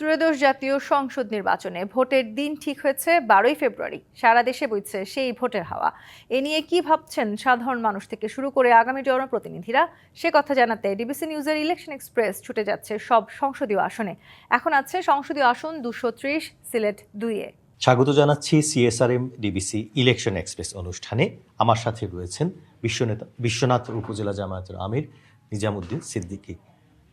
ত্রয়োদশ জাতীয় সংসদ নির্বাচনে ভোটের দিন ঠিক হয়েছে বারোই ফেব্রুয়ারি। সারা দেশে বইছে সেই ভোটের হাওয়া। এ নিয়ে কি ভাবছেন সাধারণ মানুষ থেকে শুরু করে আগামী জনপ্রতিনিধিরা? সে কথা জানাতে ডিবিসি নিউজের ইলেকশন এক্সপ্রেস ছুটে যাচ্ছে সব সংসদীয় আসনে। এখন আছে সংসদীয় আসন দুশো ত্রিশ, সিলেট দুইয়ে স্বাগত জানাচ্ছি সিএসআরএম ডিবিসি ইলেকশন এক্সপ্রেস অনুষ্ঠানে। আমার সাথে রয়েছেন বিশ্বনেতা বিশ্বনাথ উপজেলা জামায়াতের আমির নিজামুদ্দিন সিদ্দিকী।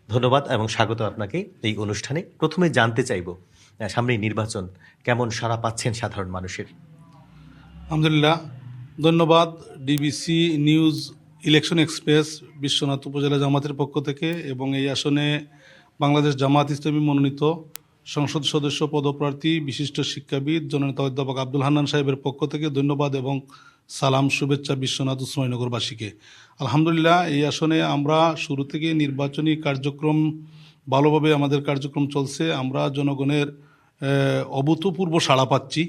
ধন্যবাদ এবং স্বাগত আপনাকে এই অনুষ্ঠানে। প্রথমে জানতে চাইব আহ, সামনেই নির্বাচন কেমন সাড়া পাচ্ছেন সাধারণ মানুষের? আলহামদুলিল্লাহ ধন্যবাদ। DBC news election express Bishwanath উপজেলা জামাতের পক্ষ থেকে এবং এই আসনে বাংলাদেশ জামাত ইসলামী মনোনীত সংসদ সদস্য পদপ্রার্থী বিশিষ্ট শিক্ষাবিদ জননেতা অধ্যাপক আব্দুল হান্নান সাহেবের পক্ষ থেকে ধন্যবাদ এবং সালাম, শুভেচ্ছা বিশ্বনাথ উসমানীনগরবাসীকে। আলহামদুলিল্লাহ, এই আসনে আমরা শুরু থেকে নির্বাচনী কার্যক্রম, ভালোভাবে আমাদের কার্যক্রম চলছে। আমরা জনগণের অভূতপূর্ব সাড়া পাচ্ছি।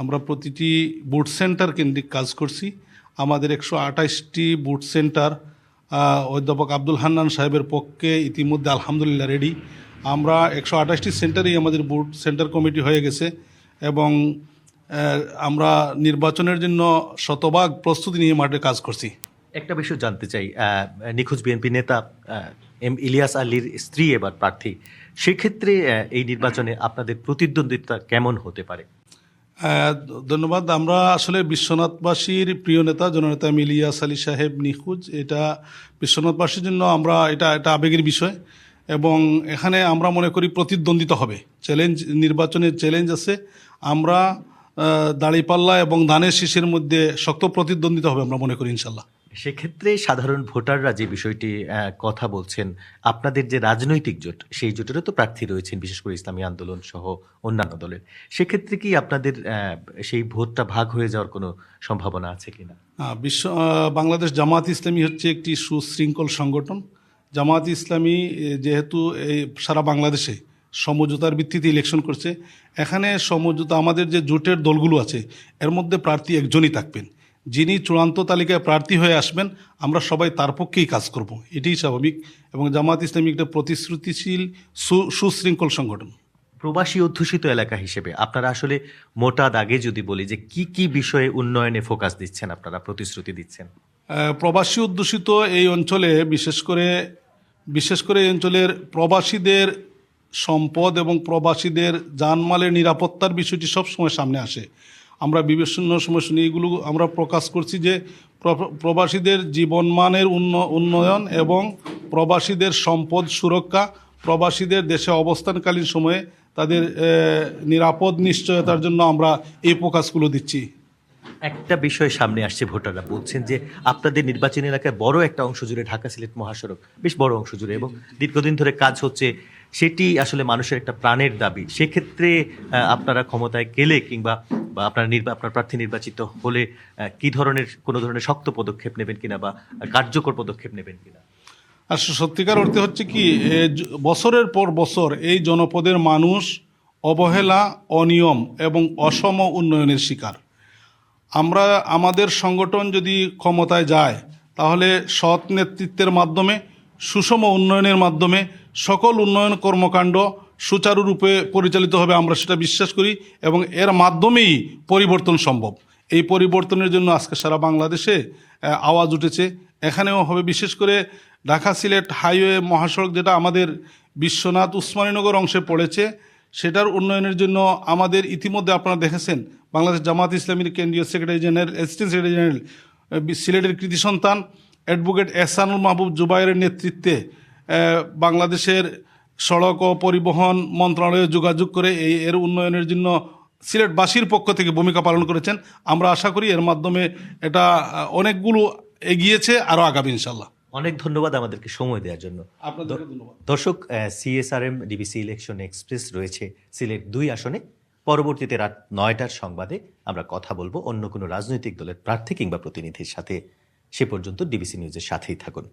আমরা প্রতিটি বুট সেন্টার কেন্দ্রিক কাজ করছি। আমাদের একশো আঠাশটি বুট সেন্টার অধ্যাপক আব্দুল হান্নান সাহেবের পক্ষে ইতিমধ্যে আলহামদুলিল্লাহ রেডি। আমরা একশো আঠাশটি সেন্টারেই আমাদের বুট সেন্টার কমিটি হয়ে গেছে এবং আমরা নির্বাচনের জন্য শতভাগ প্রস্তুতি নিয়ে মাঠে কাজ করছি। একটা বিষয় জানতে চাই নিখোঁজ বিএনপি নেতা এম ইলিয়াস আলীর স্ত্রী এবার প্রার্থী। সেক্ষেত্রে এই নির্বাচনে আপনাদের প্রতিদ্বন্দ্বিতা কেমন হতে পারে? ধন্যবাদ। আমরা আসলে বিশ্বনাথবাসীর প্রিয় নেতা জননেতা মিলিয়াস আলী সাহেব নিখোঁজ। এটা বিশ্বনাথবাসীর জন্য আমরা এটা এটা আবেগের বিষয় এবং এখানে আমরা মনে করি প্রতিদ্বন্দ্বিতা হবে। চ্যালেঞ্জ নির্বাচনের চ্যালেঞ্জ আছে। আমরা দাঁড়িপাল্লা এবং ধানের শীষের মধ্যে শক্ত প্রতিদ্বন্দ্বিতা হবে আমরা মনে করি ইনশাল্লাহ। সেক্ষেত্রে সাধারণ ভোটাররা যে বিষয়টি কথা বলছেন আপনাদের যে রাজনৈতিক জোট সেই জোটেরও তো প্রার্থী রয়েছেন বিশেষ করে ইসলামী আন্দোলন সহ অন্যান্য দলের। সেক্ষেত্রে কি আপনাদের সেই ভোটটা ভাগ হয়ে যাওয়ার কোনো সম্ভাবনা আছে কিনা? বিশ্ব বাংলাদেশ জামাত ইসলামী হচ্ছে একটি সুশৃঙ্খল সংগঠন। জামাত ইসলামী যেহেতু এই সারা বাংলাদেশে সমঝোতার ভিত্তিতে ইলেকশন করছে। এখানে সমঝোতা আমাদের যে জোটের দলগুলো আছে এর মধ্যে প্রার্থী একজনই থাকবেন। যিনি চূড়ান্ত তালিকায় প্রার্থী হয়ে আসবেন আমরা সবাই তার পক্ষেই কাজ করব। এটাই স্বাভাবিক এবং জামাত ইসলামী একটা প্রতিশ্রুতিশীল সু- সুশৃঙ্খল সংগঠন। প্রবাসী অধ্যুষিত এলাকা হিসেবে আপনারা আসলে মোটা দাগে যদি বলি যে কি কি বিষয়ে উন্নয়নে ফোকাস দিচ্ছেন আপনারা প্রতিশ্রুতি দিচ্ছেন? প্রবাসী অধ্যুষিত এই অঞ্চলে বিশেষ করে বিশেষ করে এই অঞ্চলের প্রবাসীদের সম্পদ এবং প্রবাসীদের জানমালের নিরাপত্তার বিষয়টি সবসময় সামনে আসে। আমরা বিভিন্ন সময় শুনি এগুলো আমরা প্রকাশ করছি যে প্রবাসীদের জীবনমানের উন্ন- উন্নয়ন এবং প্রবাসীদের সম্পদ সুরক্ষা প্রবাসীদের দেশে অবস্থানকালীন সময়ে তাদের নিরাপদ নিশ্চয়তার জন্য আমরা এই প্রকাশগুলো দিচ্ছি। একটা বিষয় সামনে আসছে ভোটাররা বলছেন যে আপনাদের নির্বাচনী এলাকায় বড় একটা অংশ জুড়ে ঢাকা সিলেট মহাসড়ক বেশ বড় অংশ জুড়ে এবং দীর্ঘদিন ধরে কাজ হচ্ছে সেটি আসলে মানুষের একটা প্রাণের দাবি। সেক্ষেত্রে আপনারা ক্ষমতায় গেলে কিংবা, বা আপনার নির্বা- আপনার প্রার্থী নির্বাচিত হলে কি ধরনের, কোনো ধরনের শক্ত পদক্ষেপ নেবেন কিনা বা কার্যকর পদক্ষেপ নেবেন কিনা? আর সত্যিকার অর্থে হচ্ছে কি বছরের পর বছর এই জনপদের মানুষ অবহেলা, অনিয়ম এবং অসম উন্নয়নের শিকার। আমরা, আমাদের সংগঠন যদি ক্ষমতায় যায়, তাহলে সৎ নেতৃত্বের মাধ্যমে সুষম উন্নয়নের মাধ্যমে সকল উন্নয়ন কর্মকাণ্ড সুচারুরূপে পরিচালিত হবে, আমরা সেটা বিশ্বাস করি, এবং এর মাধ্যমেই পরিবর্তন সম্ভব। এই পরিবর্তনের জন্য আজকে সারা বাংলাদেশে আওয়াজ উঠেছে। এখানেও হবে, বিশেষ করে ঢাকা সিলেট হাইওয়ে মহাসড়ক, যেটা আমাদের বিশ্বনাথ উসমানীনগর অংশে পড়েছে, সেটার উন্নয়নের জন্য আমাদের ইতিমধ্যে আপনারা দেখেছেন, বাংলাদেশ জামাত ইসলামীর কেন্দ্রীয় secretary general, assistant secretary general সিলেটের কৃতি সন্তান অ্যাডভোকেট এহসানুল মাহবুব জুবাইরের নেতৃত্বে বাংলাদেশের সড়ক ও পরিবহন মন্ত্রণালয়ে যোগাযোগ করে এই এর উন্নয়নের জন্য সিলেটবাসীর পক্ষ থেকে ভূমিকা পালন করেছেন। আমরা আশা করি এর মাধ্যমে এটা অনেকগুলো এগিয়েছে আরও আগামী ইনশাল্লাহ অনেক ধন্যবাদ আমাদেরকে সময় দেওয়ার জন্য। দর্শক সিএসআরএম ডিবিসি ইলেকশন এক্সপ্রেস রয়েছে সিলেট দুই আসনে। পরবর্তীতে রাত নয়টার সংবাদে আমরা কথা বলব অন্য কোনো রাজনৈতিক দলের প্রার্থী কিংবা প্রতিনিধির সাথে। সে পর্যন্ত ডিবিসি নিউজের সাথেই থাকুন।